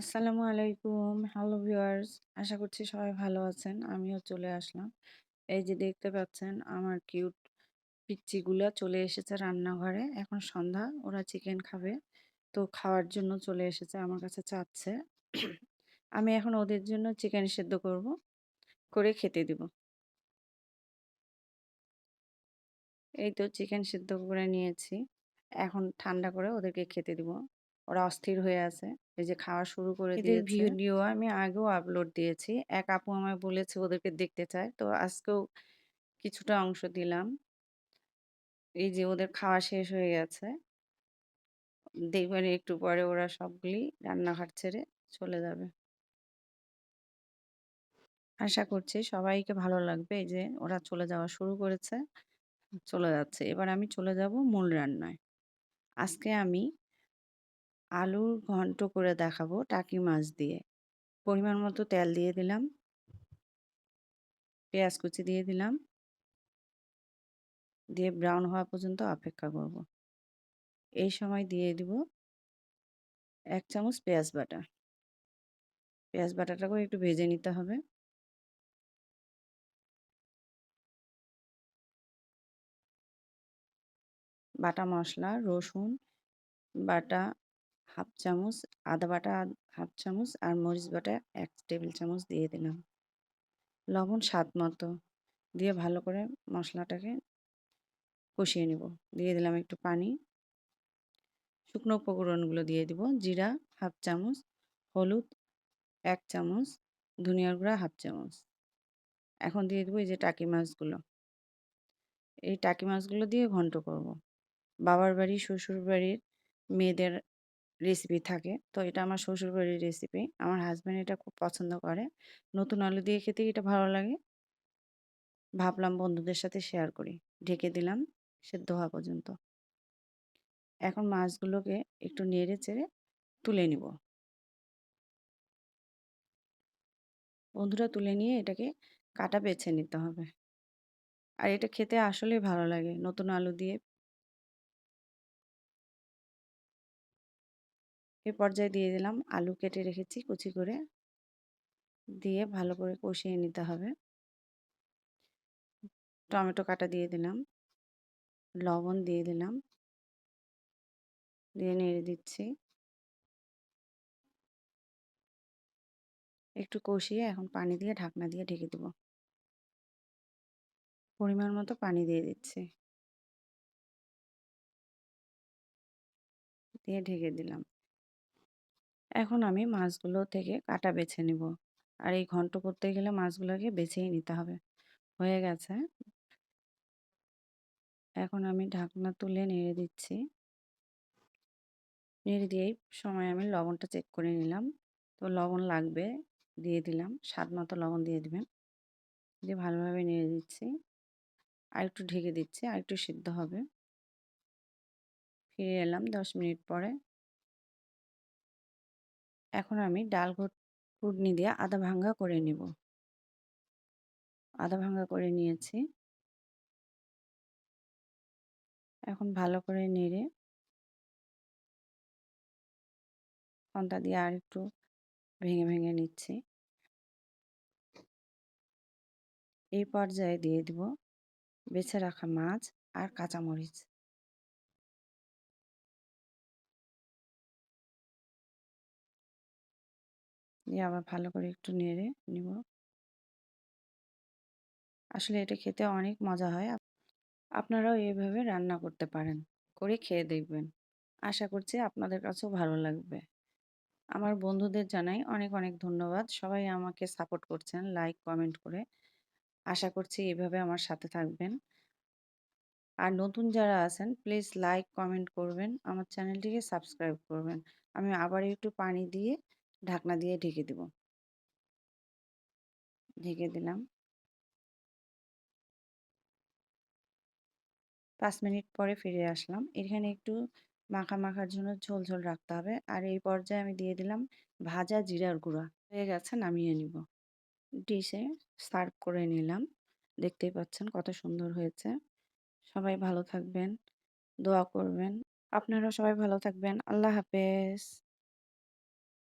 আসসালামু আলাইকুম। Hello viewers. আশা করছি সবাই ভালো আছেন। আমিও চলে আসলাম। এই যে দেখতে পাচ্ছেন, আমার কিউট পিচ্চিগুলা চলে এসেছে রান্নাঘরে। এখন সন্ধ্যা। ওরা চিকেন খাবে। তো খাওয়ার জন্য চলে এসেছে। আমার কাছে চাচ্ছে। আমি এখন ওদের জন্য চিকেন সেদ্ধ করব। করে খেতে দিব। এই তো চিকেন সিদ্ধ করে নিয়েছি। এখন ঠান্ডা করে ওদেরকে খেতে দিব। ওরা অস্থির হয়ে আছে। এই যে খাওয়া শুরু করে এদের দিয়েছে। ভিডিও আমি আগেও আপলোড দিয়েছি। এক আপু আমায় বলেছে ওদেরকে দেখতে চায়। তো আজকেও কিছুটা অংশ দিলাম। এই যে ওদের খাওয়া শেষ হয়ে গেছে। দেখবেন একটু পরে ওরা সবগুলি রান্নাঘর ছেড়ে চলে যাবে। আশা করছি সবাইকে ভালো লাগবে। এই যে ওরা চলে যাওয়া শুরু করেছে। চলে যাচ্ছে। এবার আমি চলে যাব মূল রান্নায়। আজকে আমি আলুর ঘন্ট করে দেখাবো টাকি মাছ দিয়ে। পরিমাণ মতো তেল দিয়ে দিলাম। পেঁয়াজ কুচি দিয়ে দিলাম। দিয়ে ব্রাউন হওয়া পর্যন্ত অপেক্ষা করব। এই সময় দিয়ে দিব এক চামচ পেঁয়াজ বাটা। পেঁয়াজ বাটাটাকেও একটু ভেজে নিতে হবে। বাটা মশলা, রসুন বাটা হাফ চামচ, আদা বাটা হাফ চামচ আর মরিচ বাটা এক টেবিল চামচ দিয়ে দিলাম। লবণ স্বাদ মতো দিয়ে ভালো করে মশলাটাকে কষিয়ে নেব। দিয়ে দিলাম একটু পানি। শুকনো উপকরণগুলো দিয়ে দিব জিরা হাফ চামচ, হলুদ এক চামচ, ধনিয়ার গুঁড়া হাফ চামচ। এখন দিয়ে দেবো এই যে টাকি মাছগুলো। এই টাকি মাছগুলো দিয়ে ঘন্ট করব। বাবার বাড়ি শ্বশুর বাড়ির মেয়েদের রেসিপি থাকে। তো এটা আমার শ্বশুর বাড়ির রেসিপি আমার হাজব্যান্ড এটা খুব পছন্দ করে। নতুন আলু দিয়ে খেতে এটা ভালো লাগে। ভাবলাম বন্ধুদের সাথে শেয়ার করি। ঢেকে দিলাম সেদ্ধ হওয়া পর্যন্ত। এখন মাছগুলোকে একটু নেড়ে চেড়ে তুলে নিব। বন্ধুরা তুলে নিয়ে এটাকে কাটা বেছে নিতে হবে। আর এটা খেতে আসলেই ভালো লাগে। নতুন আলু দিয়ে এ পর্যায়ে দিয়ে দিলাম। আলু কেটে রেখেছি কুচি করে। দিয়ে ভালো করে কষিয়ে নিতে হবে। টমেটো কাটা দিয়ে দিলাম। লবণ দিয়ে দিলাম। দিয়ে নেড়ে দিচ্ছি। একটু কষিয়ে এখন পানি দিয়ে ঢাকনা দিয়ে ঢেকে দেব। পরিমাণ মতো পানি দিয়ে দিচ্ছি। দিয়ে ঢেকে দিলাম। এখন আমি মাছগুলো থেকে কাটা বেছে নিব। আর এই ঘন্ট করতে গেলে মাছগুলোকে বেছেই নিতে হবে। হয়ে গেছে। এখন আমি ঢাকনা তুলে নেড়ে দিচ্ছি। নেড়ে দিয়েই সময় আমি লবণটা চেক করে নিলাম। তো লবণ লাগবে, দিয়ে দিলাম। স্বাদ মতো লবণ দিয়ে দিবেন। দিয়ে ভালোভাবে নেড়ে দিচ্ছি। আর একটু ঢেকে দিচ্ছি। আর একটু সিদ্ধ হবে। ফিরে এলাম দশ মিনিট পরে। এখন আমি ডাল ঘুটনি দিয়ে আদা ভাঙ্গা করে নিব। আদা ভাঙ্গা করে নিয়েছি। এখন ভালো করে নেড়ে খন্তা দিয়ে আর একটু ভেঙে ভেঙে নিচ্ছি। এই পর্যায়ে দিয়ে দিব বেছে রাখা মাছ আর কাঁচামরিচ। দিয়ে আবার ভালো করে একটু নেড়ে নিব। আসলে এটা খেতে অনেক মজা হয়। আপনারাও এইভাবে রান্না করতে পারেন, করে খেয়ে দেখবেন। আশা করছি আপনাদের কাছেও ভালো লাগবে। আমার বন্ধুদের জানাই অনেক অনেক ধন্যবাদ। সবাই আমাকে সাপোর্ট করছেন, লাইক, কমেন্ট করে। আশা করছি এভাবে আমার সাথে থাকবেন। আর নতুন যারা আছেন, প্লিজ লাইক, কমেন্ট করবেন। আমার চ্যানেলটিকে সাবস্ক্রাইব করবেন। আমি আবার একটু পানি দিয়ে ঢাকনা দিয়ে ঢেকে দেব। ঢেকে দিলাম। পাঁচ মিনিট পরে ফিরে আসলাম। এখানে একটু মাখা মাখার জন্য ঝোল ঝোল রাখতে হবে। আর এই পর্যায়ে আমি দিয়ে দিলাম ভাজা জিরার গুঁড়া। হয়ে গেছে, নামিয়ে নিব। ডিশে সার্ভ করে নিলাম। দেখতেই পাচ্ছেন কত সুন্দর হয়েছে। সবাই ভালো থাকবেন, দোয়া করবেন। আপনারা সবাই ভালো থাকবেন। আল্লাহ হাফেজ।